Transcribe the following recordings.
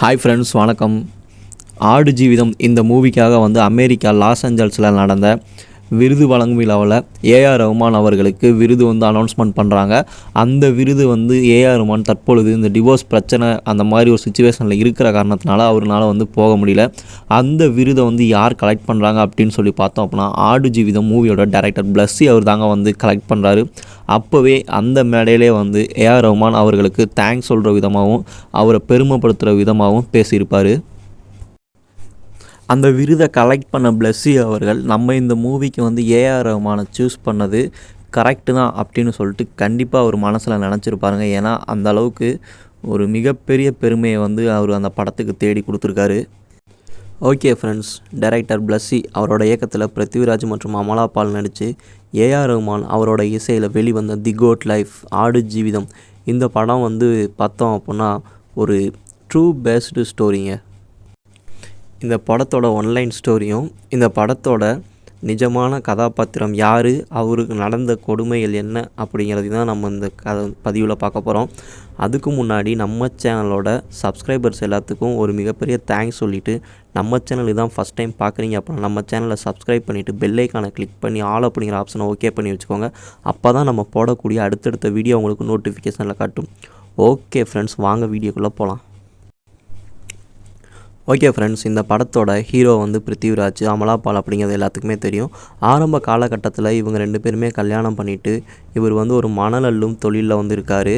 Hi friends வணக்கம். ஆடு ஜீவிதம் இந்த மூவிக்காக வந்து அமெரிக்கா லாஸ் ஏஞ்சல்ஸில் நடந்த விருது வழங்கும் விழாவில் ஏஆர் ரஹ்மான் அவர்களுக்கு விருது வந்து அனௌன்ஸ்மெண்ட் பண்ணுறாங்க அந்த விருது வந்து ஏஆர் ரஹ்மான் தற்பொழுது இந்த டிவோர்ஸ் பிரச்சனை அந்த மாதிரி ஒரு சுச்சுவேஷனில் இருக்கிற காரணத்தினால அவரால் வந்து போக முடியல. அந்த விருதை வந்து யார் கலெக்ட் பண்ணுறாங்க அப்படின்னு சொல்லி பார்த்தோம் அப்படின்னா ஆடு ஜீவிதம் மூவியோட டைரக்டர் பிளஸ்ஸி அவர் தாங்க வந்து கலெக்ட் பண்ணுறாரு அப்போவே அந்த மேடையிலே வந்து ஏஆர் ரஹ்மான் அவர்களுக்கு தேங்க்ஸ் சொல்கிற விதமாகவும் அவரை பெருமைப்படுத்துகிற விதமாகவும் பேசியிருப்பார். அந்த விருதை கலெக்ட் பண்ண பிளஸ்ஸி அவர்கள் நம்ம இந்த மூவிக்கு வந்து ஏஆர் ரஹ்மானை சூஸ் பண்ணது கரெக்டு தான் அப்படின்னு சொல்லிட்டு கண்டிப்பாக அவர் மனசில் நினச்சிருப்பாருங்க ஏன்னா அந்த அளவுக்கு ஒரு மிகப்பெரிய பெருமையை வந்து அவர் அந்த படத்துக்கு தேடி கொடுத்துருக்காரு. ஓகே ஃப்ரெண்ட்ஸ் டைரக்டர் பிளஸ்ஸி அவரோட இயக்கத்தில் பிருத்திவிராஜ் மற்றும் அமலா பால் நடித்து ஏஆர் ரஹ்மான் அவரோட இசையில் வெளிவந்த தி கோட் லைஃப் ஆடு ஜீவிதம் இந்த படம் வந்து பார்த்தோம் அப்படின்னா ஒரு ட்ரூ பேஸ்டு ஸ்டோரிங்க இந்த படத்தோட ஒன்லைன் ஸ்டோரியும் இந்த படத்தோட நிஜமான கதாபாத்திரம் யார் அவருக்கு நடந்த கொடுமைகள் என்ன அப்படிங்கிறது தான் நம்ம இந்த கதை பதிவில் பார்க்க போகிறோம் அதுக்கு முன்னாடி நம்ம சேனலோட சப்ஸ்கிரைபர்ஸ் எல்லாத்துக்கும் ஒரு மிகப்பெரிய தேங்க்ஸ் சொல்லிவிட்டு நம்ம சேனலுக்கு தான் ஃபஸ்ட் டைம் பார்க்குறீங்க அப்படின்னா நம்ம சேனலை சப்ஸ்கிரைப் பண்ணிவிட்டு பெல்லைக்கானை கிளிக் பண்ணி ஆல் அப்படிங்கிற ஆப்ஷனை ஓகே பண்ணி வச்சுக்கோங்க. அப்போ தான் நம்ம போடக்கூடிய அடுத்தடுத்த வீடியோ உங்களுக்கு நோட்டிஃபிகேஷனில் காட்டும். ஓகே ஃப்ரெண்ட்ஸ் வாங்க வீடியோக்குள்ளே போகலாம் ஓகே ஃப்ரெண்ட்ஸ் இந்த படத்தோட ஹீரோ வந்து பிருத்திவிராஜ் அமலா பால் அப்படிங்கிறது எல்லாத்துக்குமே தெரியும். ஆரம்ப காலகட்டத்தில் இவங்க ரெண்டு பேருமே கல்யாணம் பண்ணிவிட்டு இவர் வந்து ஒரு மணல் அள்ளும் தொழிலில் வந்து இருக்கார்.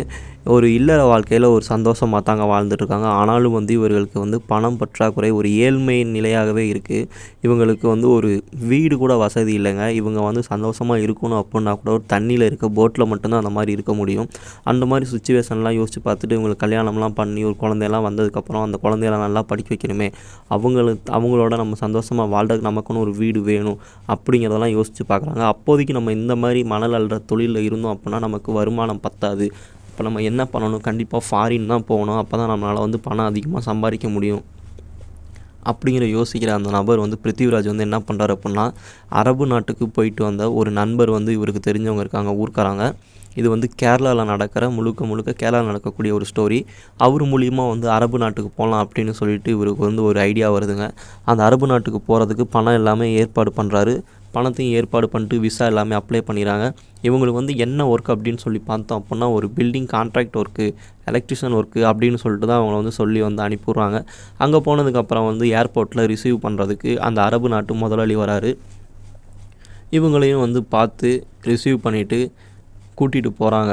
ஒரு இல்லற வாழ்க்கையில் ஒரு சந்தோஷமாக தாங்க வாழ்ந்துட்டுருக்காங்க. ஆனாலும் வந்து இவர்களுக்கு வந்து பணம் பற்றாக்குறை ஒரு ஏழ்மை நிலையாகவே இருக்குது இவங்களுக்கு வந்து ஒரு வீடு கூட வசதி இல்லைங்க. இவங்க வந்து சந்தோஷமாக இருக்கணும் அப்படின்னா கூட ஒரு தண்ணியில் இருக்க போட்டில் மட்டும்தான் அந்த மாதிரி இருக்க முடியும். அந்த மாதிரி சுச்சுவேஷன்லாம் யோசித்து பார்த்துட்டு இவங்களுக்கு கல்யாணம்லாம் பண்ணி ஒரு குழந்தையெல்லாம் வந்ததுக்கப்புறம் அந்த குழந்தையெல்லாம் நல்லா படிக்க வைக்கணுமே. அவங்களுக்கு அவங்களோட நம்ம சந்தோஷமாக வாழ்றதுக்கு நமக்குன்னு ஒரு வீடு வேணும் அப்படிங்கிறதெல்லாம் யோசித்து பார்க்குறாங்க. அப்போதைக்கு நம்ம இந்த மாதிரி மணல் அல்ற தொழிலில் இருந்தோம் அப்படின்னா நமக்கு வருமானம் பத்தாது. இப்போ நம்ம என்ன பண்ணணும்? கண்டிப்பாக ஃபாரின் தான் போகணும். அப்போ தான் நம்மளால் வந்து பணம் அதிகமாக சம்பாதிக்க முடியும். அப்படிங்கிற யோசிக்கிற அந்த நபர் வந்து பிருத்திவிராஜ் வந்து என்ன பண்ணுறாரு அப்படின்னா அரபு நாட்டுக்கு போயிட்டு வந்த ஒரு நண்பர் வந்து இவருக்கு தெரிஞ்சவங்க இருக்காங்க ஊர்க்காராங்க. இது வந்து கேரளாவில் நடக்கிற முழுக்க முழுக்க கேரளாவில் நடக்கக்கூடிய ஒரு ஸ்டோரி அவர் மூலியமாக வந்து அரபு நாட்டுக்கு போகலாம் அப்படின்னு சொல்லிட்டு இவருக்கு வந்து ஒரு ஐடியா வருதுங்க. அந்த அரபு நாட்டுக்கு போகிறதுக்கு பணம் எல்லாமே ஏற்பாடு பண்ணுறாரு பணத்தையும் ஏற்பாடு பண்ணிட்டு விசா எல்லாமே அப்ளை பண்ணிடுறாங்க. இவங்களுக்கு வந்து என்ன ஒர்க் அப்படின்னு சொல்லி பார்த்தோம் அப்படின்னா ஒரு building contract work electrician work அப்படின்னு சொல்லிட்டு தான் அவங்கள வந்து சொல்லி வந்து அனுப்பிடுறாங்க அங்கே போனதுக்கப்புறம் வந்து ஏர்போர்ட்டில் ரிசீவ் பண்ணுறதுக்கு அந்த அரபு நாட்டு முதலாளி வராரு. இவங்களையும் வந்து பார்த்து ரிசீவ் பண்ணிவிட்டு கூட்டிகிட்டு போகிறாங்க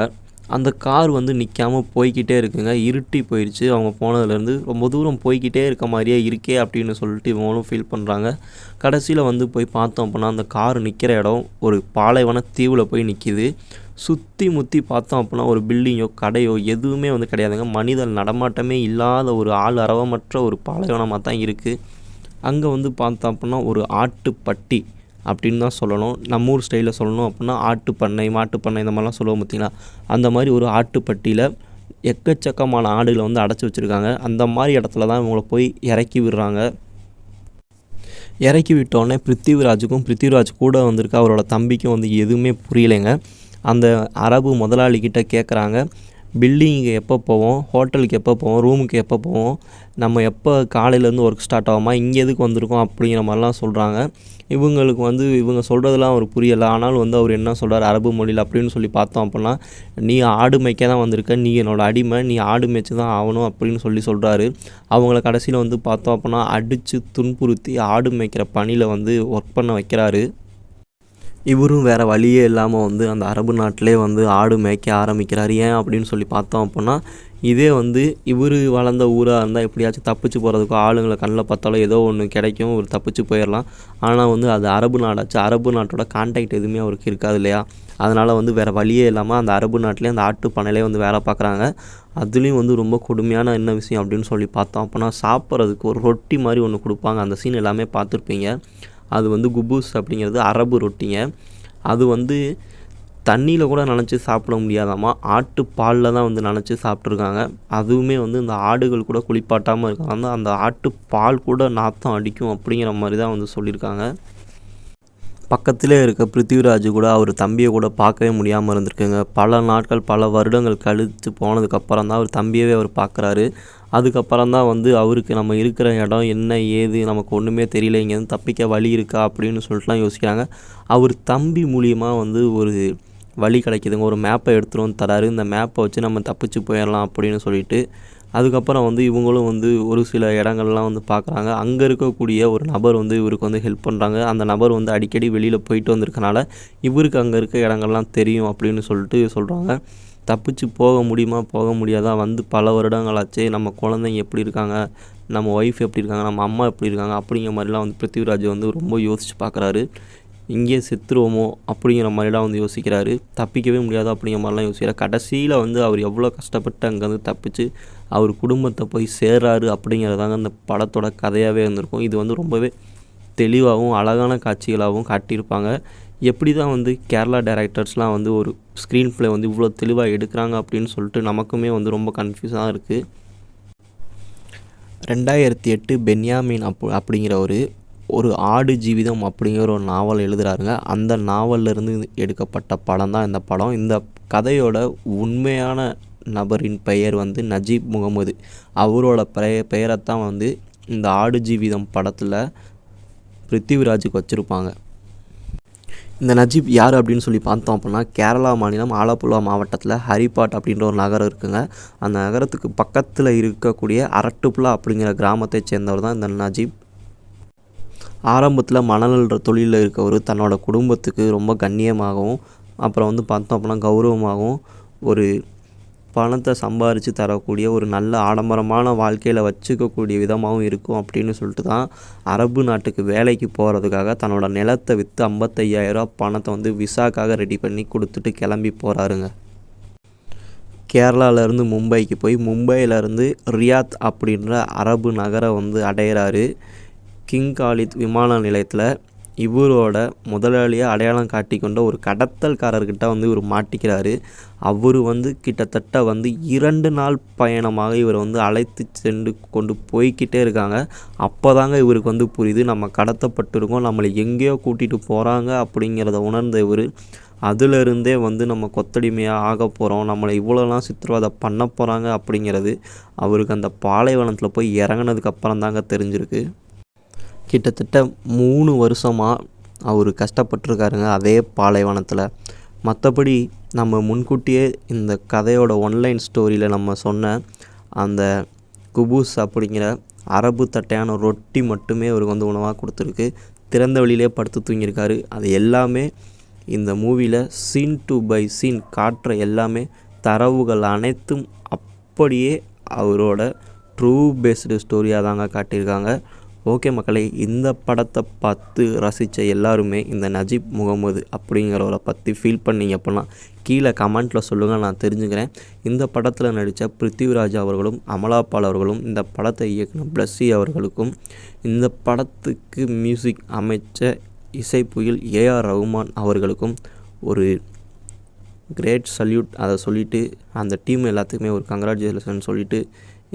அந்த கார் வந்து நிற்காமல் போய்கிட்டே இருக்குங்க. இருட்டி போயிடுச்சு அவங்க போனதுலேருந்து ரொம்ப தூரம் போய்கிட்டே இருக்க மாதிரியே இருக்கே அப்படின்னு சொல்லிட்டு இவங்களும் ஃபீல் பண்ணுறாங்க கடைசியில் வந்து போய் பார்த்தோம் அப்படின்னா அந்த கார் நிற்கிற இடம் ஒரு பாலைவன தீவில் போய் நிற்கிது சுற்றி முற்றி பார்த்தோம் அப்படின்னா ஒரு பில்டிங்கோ கடையோ எதுவுமே வந்து கிடையாதுங்க. மனிதன் நடமாட்டமே இல்லாத ஒரு ஆள் அரவமற்ற ஒரு பாலைவனமாக தான் இருக்குது அங்கே வந்து பார்த்தோம் அப்படின்னா ஒரு ஆட்டுப்பட்டி. அப்படின்னு தான் சொல்லணும். நம்ம ஊர் ஸ்டைலில் சொல்லணும் அப்படின்னா ஆட்டு பண்ணை மாட்டு பண்ணை இந்த மாதிரிலாம் சொல்லுவோம் பார்த்திங்களா? அந்த மாதிரி ஒரு ஆட்டுப்பட்டியில் எக்கச்சக்கமான ஆடுகளை வந்து அடைச்சி வச்சுருக்காங்க. அந்த மாதிரி இடத்துல தான் இவங்களை போய் இறக்கி விடுறாங்க. இறக்கி விட்டோடனே பிருத்திவிராஜுக்கும் பிருத்திவிராஜ் கூட வந்திருக்க அவரோட தம்பிக்கும் வந்து எதுவுமே புரியலைங்க. அந்த அரபு முதலாளிகிட்ட கேட்குறாங்க பில்டிங்கு எப்போ போவோம்? ஹோட்டலுக்கு எப்போ போவோம்? ரூமுக்கு எப்போ போவோம்? நம்ம எப்போ காலையிலேருந்து ஒர்க் ஸ்டார்ட் ஆகுமா? இங்கே எதுக்கு வந்திருக்கோம்? அப்படிங்கிற மாதிரிலாம் சொல்கிறாங்க இவங்களுக்கு வந்து இவங்க சொல்கிறதுலாம் அவர் புரியலை. ஆனாலும் வந்து அவர் என்ன சொல்கிறார் அரபு மொழியில் அப்படின்னு சொல்லி பார்த்தோம் அப்படின்னா நீ ஆடு மேய்க்க தான் வந்திருக்க. நீ என்னோடய அடிமை. நீ ஆடு மேய்ச்சி தான் ஆகணும் அப்படின்னு சொல்லி சொல்கிறாரு அவங்கள கடைசியில் வந்து பார்த்தோம் அப்படின்னா அடித்து துன்புறுத்தி ஆடு மேய்க்கிற பணியில் வந்து ஒர்க் பண்ண வைக்கிறாரு. இவரும் வேறு வழியே இல்லாமல் வந்து அந்த அரபு நாட்டிலே வந்து ஆடு மேய்க்க ஆரம்பிக்கிறார். ஏன் அப்படின்னு சொல்லி பார்த்தோம் அப்படின்னா இதே வந்து இவர் வளர்ந்த ஊராக இருந்தால் எப்படியாச்சும் தப்பிச்சு போகிறதுக்கோ ஆளுங்களை கண்ணில் பார்த்தாலும் ஏதோ ஒன்று கிடைக்கும் ஒரு தப்பிச்சு போயிடலாம் ஆனால் வந்து அது அரபு நாடாச்சு. அரபு நாட்டோட கான்டாக்ட் எதுவுமே அவருக்கு இருக்காது இல்லையா? அதனால் வந்து வேறு வழியே இல்லாமல் அந்த அரபு நாட்டிலே அந்த ஆட்டு பண்ணையிலே வந்து வேலை பார்க்குறாங்க. அதுலேயும் வந்து ரொம்ப கொடுமையான என்ன விஷயம் அப்படின்னு சொல்லி பார்த்தோம் அப்போனா சாப்பிட்றதுக்கு ஒரு ரொட்டி மாதிரி ஒன்று கொடுப்பாங்க. அந்த சீன் எல்லாமே பார்த்துருப்பீங்க. அது வந்து குபூஸ் அப்படிங்கிறது அரபு ரொட்டிங்க. அது வந்து தண்ணியில் கூட நினச்சி சாப்பிட முடியாதாம்மா ஆட்டு பாலில் தான் வந்து நினச்சி சாப்பிட்ருக்காங்க அதுவுமே வந்து இந்த ஆடுகள் கூட குளிப்பாட்டாமல் இருக்காங்க. அந்த ஆட்டு பால் கூட நாத்தம் அடிக்கும் அப்படிங்கிற மாதிரி தான் வந்து சொல்லியிருக்காங்க. பக்கத்திலே இருக்க பிருத்திவிராஜ் கூட அவர் தம்பியை கூட பார்க்கவே முடியாமல் இருந்திருக்குங்க. பல நாட்கள் பல வருடங்கள் கழித்து போனதுக்கப்புறம் தான் அவர் தம்பியவே அவர் பார்க்குறாரு. அதுக்கப்புறம் தான் வந்து அவருக்கு நம்ம இருக்கிற இடம் என்ன ஏது நமக்கு ஒன்றுமே தெரியல இங்கேருந்து தப்பிக்க வழி இருக்கா அப்படின்னு சொல்லிட்டுலாம் யோசிக்கிறாங்க. அவர் தம்பி மூலியமாக வந்து ஒரு வழி கிடைக்கிதுங்க. ஒரு மேப்பை எடுத்துகிட்டு வந்து தராரு. இந்த மேப்பை வச்சு நம்ம தப்பிச்சு போயிடலாம் அப்படின்னு சொல்லிட்டு அதுக்கப்புறம் வந்து இவங்களும் வந்து ஒரு சில இடங்கள்லாம் வந்து பார்க்குறாங்க. அங்கே இருக்கக்கூடிய ஒரு நபர் வந்து இவருக்கு வந்து ஹெல்ப் பண்ணுறாங்க அந்த நபர் வந்து அடிக்கடி வெளியில் போயிட்டு வந்திருக்கனால இவருக்கு அங்கே இருக்க இடங்கள்லாம் தெரியும் அப்படின்னு சொல்லிட்டு சொல்கிறாங்க தப்பிச்சு போக முடியுமா? போக முடியாதா? வந்து பல வருடங்களாச்சு நம்ம குழந்தைங்க எப்படி இருக்காங்க? நம்ம ஒய்ஃப் எப்படி இருக்காங்க? நம்ம அம்மா எப்படி இருக்காங்க? அப்படிங்கிற மாதிரிலாம் வந்து பிருத்திவிராஜ் வந்து ரொம்ப யோசித்து பார்க்குறாரு. இங்கே செத்துருவோமோ? அப்படிங்கிற மாதிரிலாம் வந்து யோசிக்கிறாரு. தப்பிக்கவே முடியாது? அப்படிங்கிற மாதிரிலாம் யோசிக்கிறார். கடைசியில் வந்து அவர் எவ்வளோ கஷ்டப்பட்டு அங்கேருந்து தப்பிச்சு அவர் குடும்பத்தை போய் சேர்றாரு அப்படிங்கிறதாங்க அந்த படத்தோட கதையாகவே இருந்திருக்கும். இது வந்து ரொம்பவே தெளிவாகவும் அழகான காட்சிகளாகவும் காட்டியிருப்பாங்க. எப்படி தான் வந்து கேரளா டேரக்டர்ஸ்லாம் வந்து ஒரு ஸ்க்ரீன் ப்ளே வந்து இவ்வளோ தெளிவாக எடுக்கிறாங்க அப்படின்னு சொல்லிட்டு நமக்குமே வந்து ரொம்ப கன்ஃபியூஸாக இருக்குது ரெண்டாயிரத்தி எட்டு பென்யாமின் அப் அப்படிங்கிற ஒரு ஒரு ஆடு ஜீவிதம் அப்படிங்கிற ஒரு நாவல் எழுதுகிறாருங்க அந்த நாவல்லேருந்து எடுக்கப்பட்ட படம் தான் இந்த படம். இந்த கதையோட உண்மையான நபரின் பெயர் வந்து நஜீப் முகமது. அவரோட பெய பெயரைத்தான் வந்து இந்த ஆடு ஜீவிதம் படத்தில் பிருத்திவிராஜுக்கு வச்சுருப்பாங்க. இந்த நஜீப் யார் அப்படின்னு சொல்லி பார்த்தோம் அப்படின்னா கேரளா மாநிலம் ஆலப்புழா மாவட்டத்தில் ஹரிபாட் அப்படின்ற ஒரு நகரம் இருக்குங்க. அந்த நகரத்துக்கு பக்கத்தில் இருக்கக்கூடிய அரட்டுப்புலா அப்படிங்கிற கிராமத்தை சேர்ந்தவர் தான் இந்த நஜீப். ஆரம்பத்தில் மணல் தொழிலில் இருக்கவர். தன்னோட குடும்பத்துக்கு ரொம்ப கண்ணியமாகவும் அப்புறம் வந்து பார்த்தோம் அப்படின்னா கௌரவமாகவும் ஒரு பணத்தை சம்பாரித்து தரக்கூடிய ஒரு நல்ல ஆடம்பரமான வாழ்க்கையில் வச்சுக்கக்கூடிய விதமாகவும் இருக்கும் அப்படின்னு சொல்லிட்டு தான் அரபு நாட்டுக்கு வேலைக்கு போகிறதுக்காக தன்னோட நிலத்தை விற்று ஐம்பத்தையாயிரரூபா பணத்தை வந்து விசாக்காக ரெடி பண்ணி கொடுத்துட்டு கிளம்பி போகிறாருங்க கேரளாவிலேருந்து மும்பைக்கு போய் மும்பையிலேருந்து ரியாத் அப்படின்ற அரபு நகரை வந்து அடையிறாரு. கிங் காலித் விமான நிலையத்தில் இவரோட முதலாளியாக அடையாளம் காட்டி கொண்ட ஒரு கடத்தல்காரர்கிட்ட வந்து இவர் மாட்டிக்கிறாரு. அவர் வந்து கிட்டத்தட்ட வந்து இரண்டு நாள் பயணமாக இவரை வந்து அழைத்து சென்று கொண்டு போய்கிட்டே இருக்காங்க. அப்போ தாங்க இவருக்கு வந்து புரியுது நம்ம கடத்தப்பட்டிருக்கோம் நம்மளை எங்கேயோ கூட்டிகிட்டு போகிறாங்க அப்படிங்கிறத உணர்ந்த இவர். அதிலிருந்தே வந்து நம்ம கொத்தடிமையாக ஆக போகிறோம் நம்மளை இவ்வளோலாம் சித்திரவதை பண்ண போகிறாங்க அப்படிங்கிறது அவருக்கு அந்த பாலைவனத்தில் போய் இறங்கினதுக்கப்புறம் தாங்க தெரிஞ்சிருக்கு. கிட்டத்தட்ட மூணு வருஷமாக அவர் கஷ்டப்பட்டிருக்காருங்க அதே பாலைவனத்தில். மற்றபடி நம்ம முன்கூட்டியே இந்த கதையோட ஒன்லைன் ஸ்டோரியில் நம்ம சொன்ன அந்த குபூஸ் அப்படிங்கிற அரபு தட்டையான ரொட்டி மட்டுமே அவருக்கு வந்து உணவாக கொடுத்துருக்கு. திறந்த வெளியிலே படுத்து தூங்கியிருக்காரு. அது எல்லாமே இந்த மூவியில் சீன் டு பை சீன் காட்டுற எல்லாமே தரவுகள் அனைத்தும் அப்படியே அவரோட ட்ரூ பேஸ்டு ஸ்டோரியாக தாங்க காட்டியிருக்காங்க. ஓகே மக்களே இந்த படத்தை பார்த்து ரசித்த எல்லாருமே இந்த நஜீப் முகமது அப்படிங்கிறவரை பற்றி ஃபீல் பண்ணீங்க அப்படின்னா கீழே கமெண்ட்டில் சொல்லுங்கள் நான் தெரிஞ்சுக்கிறேன். இந்த படத்தில் நடித்த பிருத்திவிராஜ் அவர்களும் அமலாபால் அவர்களும் இந்த படத்தை இயக்குன பிளஸ்ஸி அவர்களுக்கும் இந்த படத்துக்கு மியூசிக் அமைச்ச இசைப்புயில் ஏஆர் ரகுமான் அவர்களுக்கும் ஒரு கிரேட் சல்யூட் அதை சொல்லிவிட்டு அந்த டீம் எல்லாத்துக்குமே ஒரு கங்க்ராச்சுலேஷன் சொல்லிவிட்டு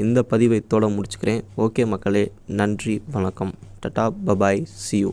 இந்த பதிவை இதோட முடிச்சுக்கிறேன். ஓகே மக்களே நன்றி வணக்கம். Ta-ta bye bye see you